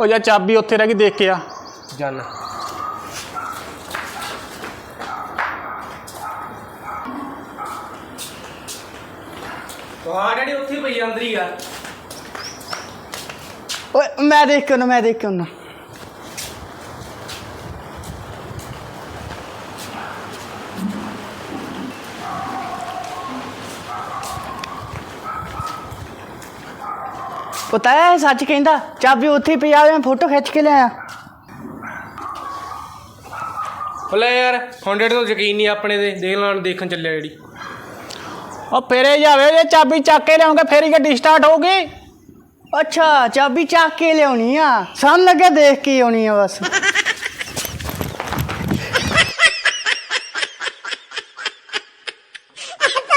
ਉਹ ਯਾ ਚਾਬੀ ਉੱਥੇ ਰਹਿ ਗਈ ਦੇਖ ਕੇ ਆ। ਜਾਨਾ। ਹਾਂ ਡੈਡੀ ਉੱਥੇ ਪਈ ਆ, ਅੰਦਰ ਹੀ ਆ। ਓਏ ਮੈਂ ਦੇਖ ਕੇ ਆਉਣਾ ਮੈਂ ਦੇਖ ਕੇ ਆਉਣਾ ਪਤਾ ਹੈ ਸੱਚ ਕਹਿੰਦਾ? ਚਾਬੀ ਉੱਥੇ ਹੀ ਪਈ ਆ ਮੈਂ ਫੋਟੋ ਖਿੱਚ ਕੇ ਲਿਆਇਆ। ਲੈ ਯਾਰ ਡੈਡੀ ਨੂੰ ਯਕੀਨ ਨਹੀਂ ਆਪਣੇ ਤੇ ਦੇਖ ਲੈਣ ਦੇਖਣ ਚੱਲਿਆ ਡੈਡੀ ਉਹ ਫੇਰੇ ਜਾਵੇ ਜੇ ਚਾਬੀ ਚੱਕ ਕੇ ਲਿਆਉਂਗੇ ਫੇਰ ਹੀ ਗੱਡੀ ਸਟਾਰਟ ਹੋਊਗੀ। ਅੱਛਾ ਚਾਬੀ ਚੱਕ ਕੇ ਲਿਆਉਣੀ ਆ। ਸਾਨੂੰ ਲੱਗਿਆ ਦੇਖ ਕੇ ਹੀ ਆਉਣੀ ਆ ਬਸ।